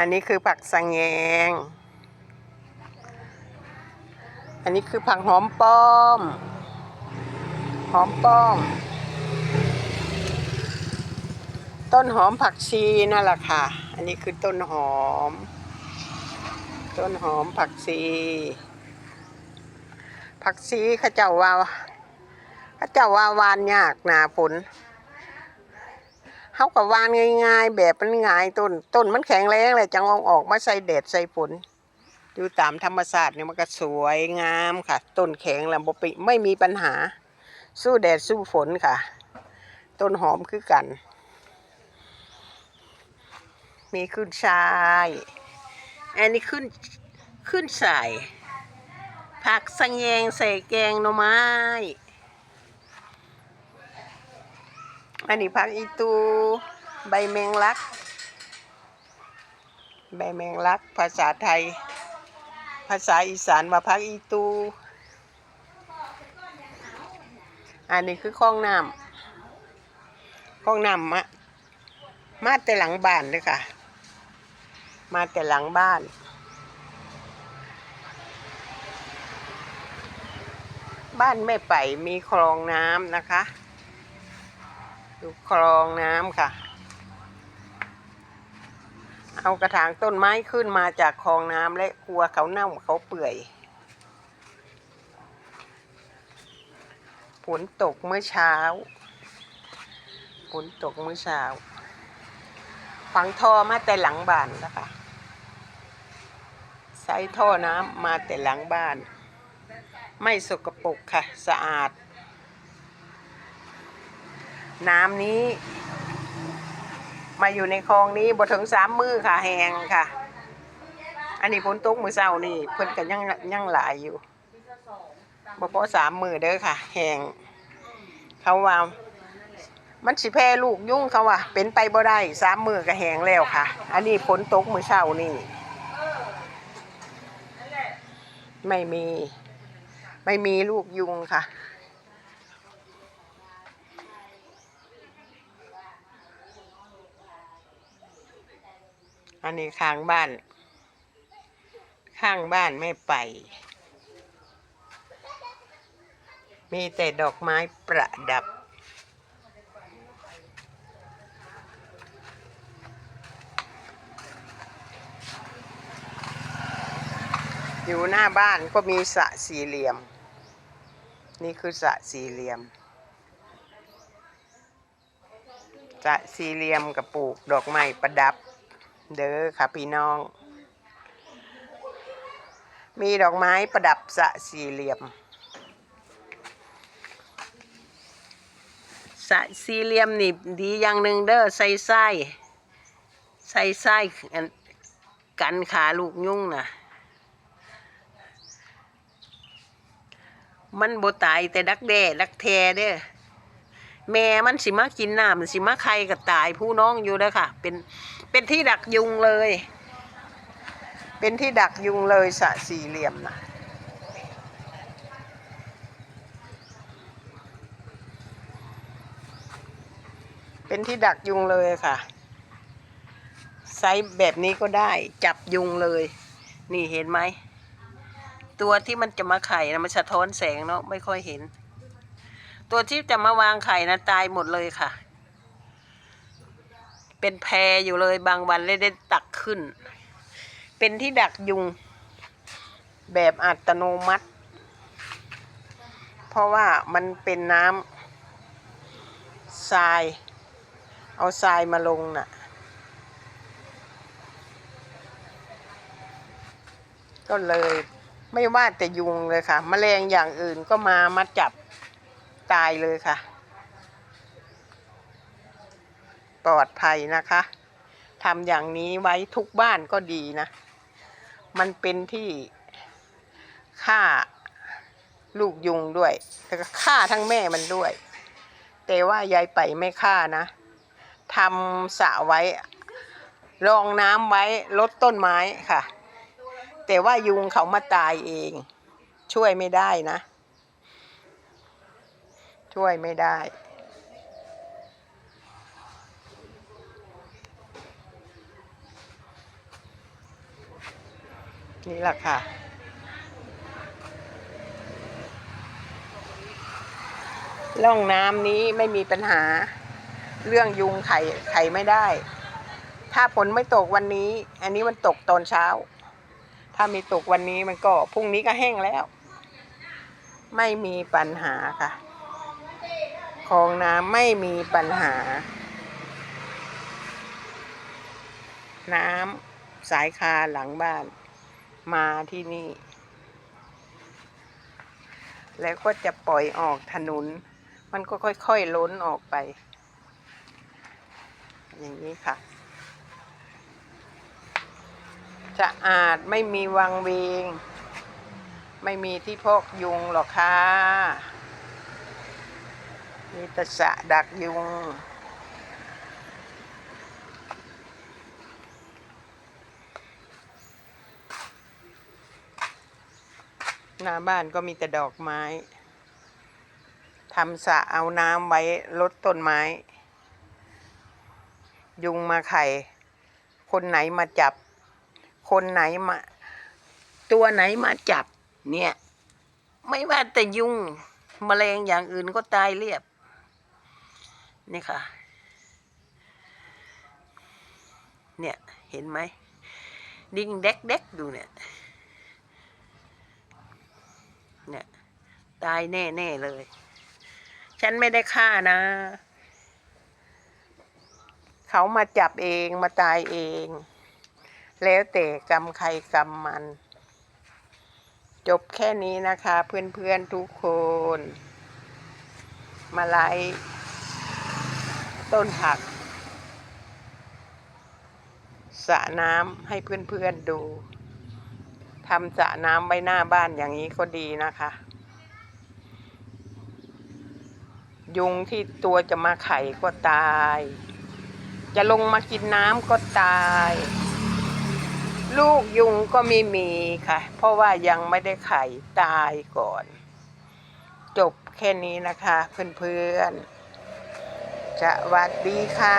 อันนี้คือผักสังแยงอันนี้คือผักหอมป้อม หอมป้อม ต้นหอมผักชีนั่นแหละค่ะ อันนี้คือต้นหอม ต้นหอมผักชี ผักชีข้าเจ้าว่าข้าเจ้าว่าวานยากหนาฝน เขาก็วานง่าย ๆ แบบมันง่ายต้นต้นมันแข็งแรงเลยจังเอาออกมาใส่แดดใส่ฝนอยู่ตามธรรมชาสติเนี่ยมันก็สวยงามค่ะ ต้นแข็งแล้วบ่ไปไม่มีปัญหา สู้แดดสู้ฝนค่ะ ต้นหอมคือกัน มีขึ้นชายอันนี้ขึ้นขึ้นใส่ผักสังแยงใส่แกงหน่อไม้ อันนี้ผักอีตู ใบแมงลัก ใบแมงลัก ภาษาไทย ภาษาอีสานว่าผักอีตู อันนี้คือคลองน้ำคลองน้ำมะมาแต่หลังบ้านเลยค่ะ มาแต่หลังบ้านบ้านแม่ไปมีคลองน้ำนะคะ ดูคลองน้ำค่ะ เอากระถางต้นไม้ขึ้นมาจากคลองน้ำและกลัวเขาเน่าเขาเปื่อย ฝนตกเมื่อเช้า ฝนตกเมื่อเช้า ฝังท่อมาแต่หลังบ้านนะคะใส่ท่อน้ำมาแต่หลังบ้าน ไม่สกปรกค่ะ สะอาด น้ำนี้ มาอยู่ในคลองนี้บ่ถึงสามมือค่ะแหงค่ะ อันนี้ฝนตกมือเช้านี่เพิ่นก็ยังยังหลายอยู่บ่พอสามมือเด้อค่ะแหงเขาว่ามันสิแพร่ลูกยุ่งเขาว่าเป็นไปบ่ได้สามมือก็แหงแล้วค่ะ อันนี้ฝนตกมือเช้านี่ไม่มี ไม่มีลูกยุงค่ะ อันนี้ข้างบ้าน ข้างบ้านไม่ไป มีแต่ดอกไม้ประดับ อยู่หน้าบ้านก็มีสระสี่เหลี่ยม นี่คือสระสี่เหลี่ยมสระสี่เหลี่ยมกับปลูกดอกไม้ประดับ เด้อค่ะพี่น้อง มีดอกไม้ประดับสระสี่เหลี่ยมสระสี่เหลี่ยมนี่ดีอย่างหนึ่งเด้อใส่ไส้ใส่ไส้กันขาลูกยุ่งน่ะมันโบตายแต่ดักแด้ดักแทเด้อแม่มันสิมากินน้ำสิมาใครก็ตายผู้น้องอยู่เด้อค่ะ เป็น เป็นที่ดักยุงเลย เป็นที่ดักยุงเลยสะสี่เหลี่ยมนะเป็นที่ดักยุงเลยค่ะ ไซส์แบบนี้ก็ได้จับยุงเลย นี่เห็นไหม ตัวที่มันจะมาไข่นะมันสะท้อนแสงเนาะไม่ค่อยเห็น ตัวที่จะมาวางไข่นะตายหมดเลยค่ะ เป็นแพรอยู่เลยบางวันเลยได้ตักขึ้น เป็นที่ดักยุงแบบอัตโนมัติ เพราะว่ามันเป็นน้ำทราย เอาทรายมาลงน่ะ ก็เลยไม่ว่าแต่ยุงเลยค่ะแมลงอย่างอื่นก็มามาจับตายเลยค่ะ ปลอดภัยนะคะทำอย่างนี้ไว้ทุกบ้านก็ดีนะ มันเป็นที่ฆ่าลูกยุงด้วย แล้วก็ฆ่าทั้งแม่มันด้วย แต่ว่ายายไปไม่ฆ่านะทำสระไว้ รองน้ำไว้ลดต้นไม้ค่ะ แต่ว่ายุงเขามาตายเอง ช่วยไม่ได้นะ ช่วยไม่ได้ นี่แหละค่ะ ร่องน้ำนี้ไม่มีปัญหา เรื่องยุงไข่ไข่ไม่ได้ ถ้าฝนไม่ตกวันนี้ อันนี้มันตกตอนเช้า ถ้ามีตกวันนี้มันก็พรุ่งนี้ก็แห้งแล้ว ไม่มีปัญหาค่ะคลองน้ำไม่มีปัญหา น้ำสายคาหลังบ้าน มาที่นี่ แล้วก็จะปล่อยออกถนน มันก็ค่อยๆล้นออกไป อย่างนี้ค่ะจะอาจไม่มีวังเวง ไม่มีที่พกยุงหรอกค่ะ มีแตะสะดักยุง หน้าบ้านก็มีแต่ดอกไม้ทำสระเอาน้ำไว้ลดต้นไม้ ยุงมาไข่ คนไหนมาจับ คนไหนมา ตัวไหนมาจับ เนี่ย ไม่ว่าแต่ยุงแมลงอย่างอื่นก็ตายเรียบ นี่ค่ะ เนี่ย เห็นไหม ดิ้งเด็กเด็กๆดูเนี่ย เนี่ย ตายแน่ๆเลย ฉันไม่ได้ฆ่านะ เขามาจับเองมาตายเอง แล้วแต่กรรมใครกรรมมัน จบแค่นี้นะคะ เพื่อนๆทุกคน มาไลฟ์ต้นผักสระน้ำให้เพื่อนๆดู ทำสระน้ำไว้หน้าบ้านอย่างนี้ก็ดีนะคะ ยุงที่ตัวจะมาไข่ก็ตาย จะลงมากินน้ำก็ตาย ลูกยุงก็ไม่มีค่ะ เพราะว่ายังไม่ได้ไข่ตายก่อน จบแค่นี้นะคะ เพื่อนๆสวัสดีค่ะ